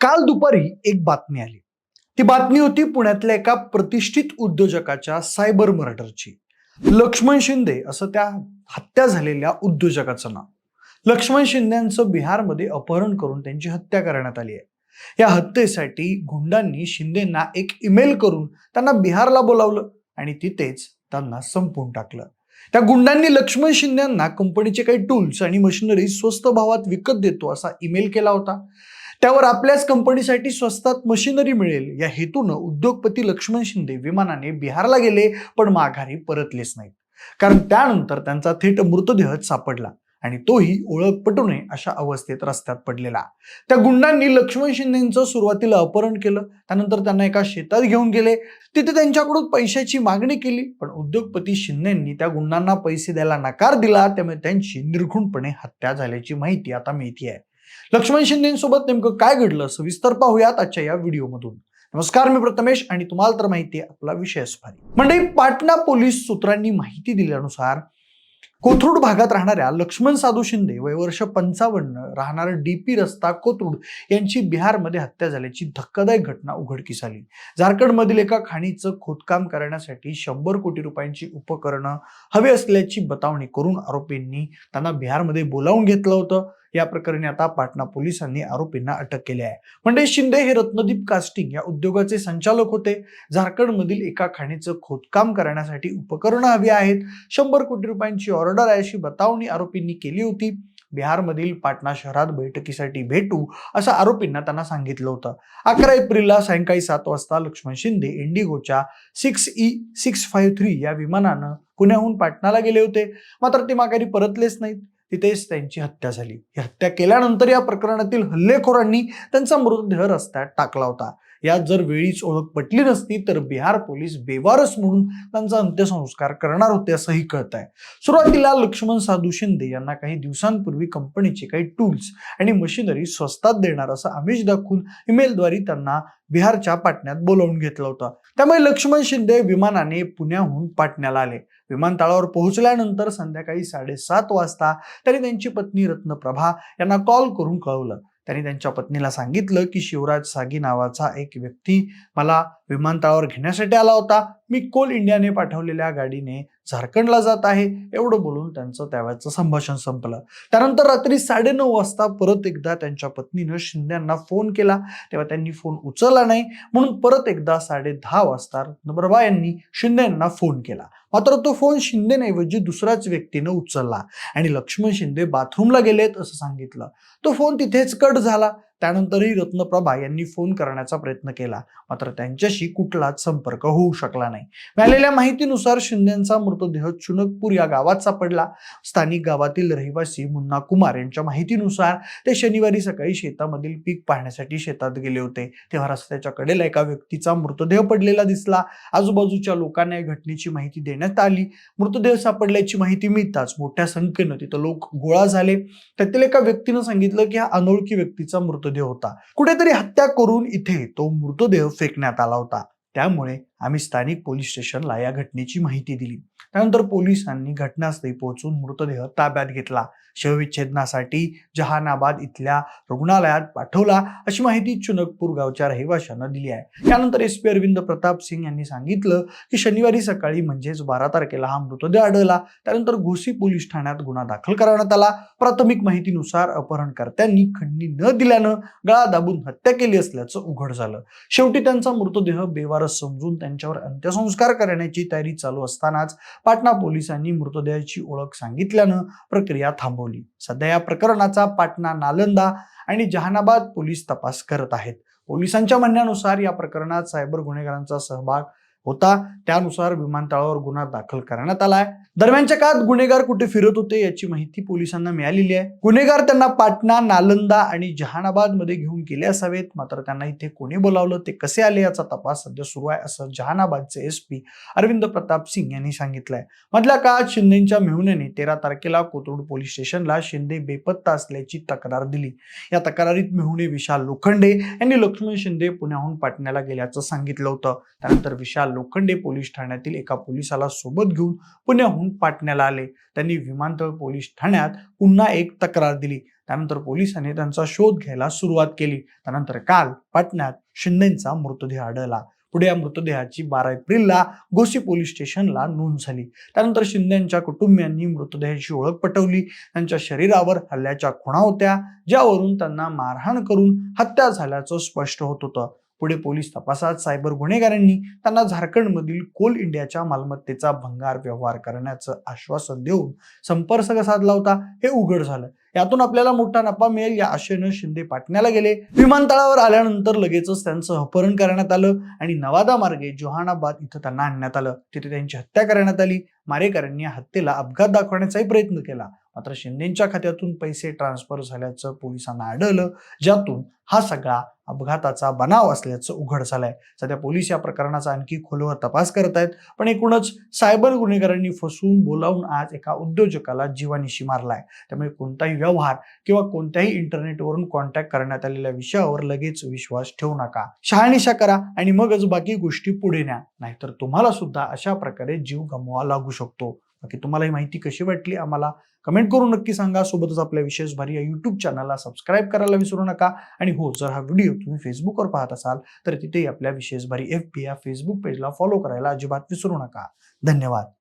काल दुपारी एक बातमी आली. ती बातमी होती पुण्यातल्या एका प्रतिष्ठित उद्योजकाच्या सायबर मर्डरची. लक्ष्मण शिंदे असं त्या हत्या झालेल्या उद्योजकाचं नाव. लक्ष्मण शिंदेचं बिहारमध्ये अपहरण करून त्यांची हत्या करण्यात आली आहे. या हत्येसाठी गुंडांनी शिंदेना एक ईमेल करून त्यांना बिहारला बोलावलं आणि तिथेच त्यांना संपून टाकलं. त्या गुंडांनी लक्ष्मण शिंदेना कंपनीचे काही टूल्स आणि मशिनरी स्वस्त भावात विकत देतो असा ईमेल केला होता. त्यावर आपल्याच कंपनीसाठी स्वस्तात मशिनरी मिळेल. या हेतूनं उद्योगपती लक्ष्मण शिंदे विमानाने बिहारला गेले पण माघारी परतलेच नाहीत. कारण त्यानंतर त्यांचा थेट मृतदेह सापडला आणि तोही ओळख पटू नये अशा अवस्थेत रस्त्यात पडलेला. त्या गुंडांनी लक्ष्मण शिंदेचं सुरुवातीला अपहरण केलं. त्यानंतर त्यांना एका शेतात घेऊन गेले. तिथे त्यांच्याकडून पैशाची मागणी केली पण उद्योगपती शिंदेंनी त्या गुंडांना पैसे द्यायला नकार दिला. त्यामुळे त्यांची निर्घुणपणे हत्या झाल्याची माहिती आता मिळती आहे लक्ष्मण शिंदेसोबत नेमकं काय घडलं सविस्तर पाहूयात आजच्या या व्हिडिओमधून. नमस्कार मी प्रथमेश आणि तुम्हाला तर माहिती आहे आपला विषय असणारी. म्हणजे पाटणा पोलीस सूत्रांनी माहिती दिल्यानुसार कोथरूड भागात राहणाऱ्या लक्ष्मण साधू शिंदे वय वर्ष पंचावन्न राहणार डीपी रस्ता कोथरूड यांची बिहारमध्ये हत्या झाल्याची धक्कादायक घटना उघडकीस आली. झारखंडमधील एका खाणीचं खोदकाम करण्यासाठी शंभर कोटी रुपयांची उपकरणं हवी असल्याची बतावणी करून आरोपींनी त्यांना बिहारमध्ये बोलावून घेतलं होतं. या प्रकरणी आता पाटणा पोलिसांनी आरोपींना अटक केली आहे. म्हणजे शिंदे हे रत्नदीप कास्टिंग या उद्योगाचे संचालक होते. झारखंडमधील एका खाणीचं खोदकाम करण्यासाठी उपकरणं हवी आहेत. शंभर कोटी रुपयांची ऑर्डर आहे अशी बतावणी आरोपींनी केली होती. बिहारमधील पाटणा शहरात बैठकीसाठी भेटू असं आरोपींना त्यांना सांगितलं होतं. अकरा एप्रिलला सायंकाळी सात वाजता Laxman Shinde इंडिगोच्या six E six five three या विमानानं पुण्याहून पाटणाला गेले होते. मात्र ते माघारी परतलेच नाहीत. तिथेच त्यांची हत्या झाली. ही हत्या केल्यानंतर या प्रकरणातील हल्लेखोरांनी त्यांचा मृतदेह रस्त्यात टाकला होता. यात जर वेळीच ओळख पटली नसती तर बिहार पोलीस बेवारस म्हणून त्यांचा अंत्यसंस्कार करणार होते असंही कळत आहे सुरुवातीला लक्ष्मण साधू शिंदे यांना काही दिवसांपूर्वी कंपनीचे काही टूल्स आणि मशिनरी स्वस्तात देणार असं आमिष दाखवून ईमेलद्वारे त्यांना बिहारच्या पाटण्यात बोलावून घेतलं होतं. त्यामुळे लक्ष्मण शिंदे विमानाने पुण्याहून पाटण्याला आले. विमानतळावर पोहोचल्यानंतर संध्याकाळी साडेसात वाजता त्यांनी त्यांची पत्नी रत्नप्रभा यांना कॉल करून कळवलं. त्यांनी त्यांच्या पत्नीला सांगितलं की शिवराज सागी नावाचा एक व्यक्ती मला विमानतळावर घेण्यासाठी आला होता. मी कोल इंडियाने पाठवलेल्या गाडीने झारखंडला जात आहे. एवढं बोलून त्यांचं त्यावेळेचं संभाषण संपलं. त्यानंतर रात्री साडेनऊ वाजता परत एकदा त्यांच्या पत्नीनं शिंद्यांना फोन केला. तेव्हा त्यांनी फोन उचलला नाही. म्हणून परत एकदा साडे दहा वाजता रत्नप्रभा यांनी शिंदे यांना फोन केला. मात्र तो फोन शिंदेऐवजी दुसऱ्याच व्यक्तीनं उचलला आणि लक्ष्मण शिंदे बाथरूमला गेलेत असं सांगितलं. तो फोन तिथेच कट झाला. त्यानंतरही रत्नप्रभा यांनी फोन करण्याचा प्रयत्न केला. मात्र त्यांच्याशी कुठलाच संपर्क होऊ शकला नाही. मिळालेल्या माहितीनुसार शिंदेचा मृतदेह चुनकपूर या गावात सापडला. स्थानिक गावातील रहिवासी मुन्ना कुमार यांच्या माहितीनुसार ते शनिवारी सकाळी शेतामधील पीक पाहण्यासाठी शेतात गेले होते. तेव्हा रस्त्याच्या कडेला एका व्यक्तीचा मृतदेह पडलेला दिसला. आजूबाजूच्या लोकांना या घटनेची माहिती देण्यात आली. मृतदेह सापडल्याची माहिती मिळताच मोठ्या संख्येनं तिथं लोक गोळा झाले. त्यातील एका व्यक्तीनं सांगितलं की हा अनोळखी व्यक्तीचा मृतदेह होता. कुठेतरी हत्या करून इथे तो मृतदेह फेकण्यात आला होता. त्यामुळे आम्ही स्थानिक पोलीस स्टेशनला या घटनेची माहिती दिली. त्यानंतर पोलिसांनी घटनास्थळी पोहोचून मृतदेह ताब्यात घेतला. शवविच्छेदनासाठी जहानाबाद इथल्या रुग्णालयात पाठवला अशी माहिती चुनकपूर गावच्या रहिवाशांना दिली आहे. त्यानंतर एस पी अरविंद प्रताप सिंग यांनी सांगितलं की शनिवारी सकाळी म्हणजेच बारा तारखेला हा मृतदेह आढळला. त्यानंतर घोसी पोलीस ठाण्यात गुन्हा दाखल करण्यात आला. प्राथमिक माहितीनुसार अपहरणकर्त्यांनी खंडणी न दिल्यानं गळा दाबून हत्या केली असल्याचं उघड झालं. शेवटी त्यांचा मृतदेह बेवारस समजून त्यांच्यावर अंत्यसंस्कार करण्याची तयारी चालू असतानाच पाटणा पोलिसांनी मृतदेहाची ओळख सांगितल्यानं प्रक्रिया थांबवली. सध्या या प्रकरणाचा पाटणा नालंदा आणि जहानाबाद पोलीस तपास करत आहेत. पोलिसांच्या म्हणण्यानुसार या प्रकरणात सायबर गुन्हेगारांचा सहभाग होता. त्यानुसार विमानतळावर गुन्हा दाखल करण्यात आलाय. दरम्यानच्या काळात गुन्हेगार कुठे फिरत होते याची माहिती पोलिसांना मिळालेली आहे. गुन्हेगार त्यांना पाटणा नालंदा आणि जहानाबादमध्ये घेऊन गेले असावेत. मात्र त्यांना इथे कोणी बोलावलं ते कसे आले याचा तपास सध्या सुरू आहे असं जहानाबादचे एस पी अरविंद प्रताप सिंग यांनी सांगितलंय. मधल्या काळात शिंदेच्या मेहुण्याने तेरा तारखेला कोथरूड पोलीस स्टेशनला शिंदे बेपत्ता असल्याची तक्रार दिली. या तक्रारीत मेहुणे विशाल लोखंडे यांनी लक्ष्मण शिंदे पुण्याहून पाटण्याला गेल्याचं सांगितलं होतं. त्यानंतर विशाल लोखंडे पोलीस ठाण्यातील एका पोलिसाला सोबत घेऊन पुण्याहून पाटण्याला आले. त्यांनी विमानतळ पोलीस ठाण्यात पुन्हा एक तक्रार दिली. त्यानंतर पोलिसांनी त्यांचा शोध घ्यायला सुरुवात केली. त्यानंतर काल पाटण्यात शिंदेचा मृतदेह आढळला. पुढे या मृतदेहाची बारा एप्रिलला गोसी पोलीस स्टेशनला नोंद झाली. त्यानंतर शिंदेच्या कुटुंबियांनी मृतदेहाची ओळख पटवली. त्यांच्या शरीरावर हल्ल्याच्या खुणा होत्या ज्यावरून त्यांना मारहाण करून हत्या झाल्याचं स्पष्ट होत होतं. पुढे पोलीस तपासात सायबर गुन्हेगारांनी त्यांना झारखंडमधील कोल इंडियाच्या मालमत्तेचा भंगार व्यवहार करण्याचं आश्वासन देऊन संपर्क साधला होता हे उघड झालं. यातून आपल्याला मोठा नफा मिळेल या आशेनं शिंदे पाटण्याला गेले. विमानतळावर आल्यानंतर लगेचच त्यांचं अपहरण करण्यात आलं आणि नवादा मार्गे जोहानाबाद इथं त्यांना आणण्यात आलं. तिथे त्यांची हत्या करण्यात आली. मारेकऱ्यांनी या हत्येला अपघात दाखवण्याचाही प्रयत्न केला. मात्र शिंदेच्या खात्यातून पैसे ट्रान्सफर झाल्याचं पोलिसांना आढळलं ज्यातून हा सगळा अपघाताचा बनाव असल्याचं उघड झालंय. सध्या पोलीस या प्रकरणाचा आणखी खोलवर तपास करत आहेत पण एकूणच सायबर गुन्हेगारांनी फसवून बोलावून आज एका उद्योजकाला जीवानिशी मारलाय. त्यामुळे कोणताही व्यवहार किंवा कोणत्याही इंटरनेटवरून कॉन्टॅक्ट करण्यात आलेल्या विषयावर लगेच विश्वास ठेवू नका. शहानिशा करा आणि मगच बाकी गोष्टी पुढे न्या. नाहीतर तुम्हाला सुद्धा अशा प्रकारे जीव गमवा लागू शकतो. बाकी तुम्हाला ही माहिती कशी वाटली आम्हाला कमेंट करून नक्की सांगा. सोबतच आपल्या विशेष भारी या युट्यूब चॅनलला सबस्क्राईब करायला विसरू नका. आणि हो जर हा व्हिडिओ तुम्ही फेसबुकवर पाहत असाल तर तिथेही आपल्या विशेष भारी एफ बी या फेसबुक पेजला फॉलो करायला अजिबात विसरू नका. धन्यवाद.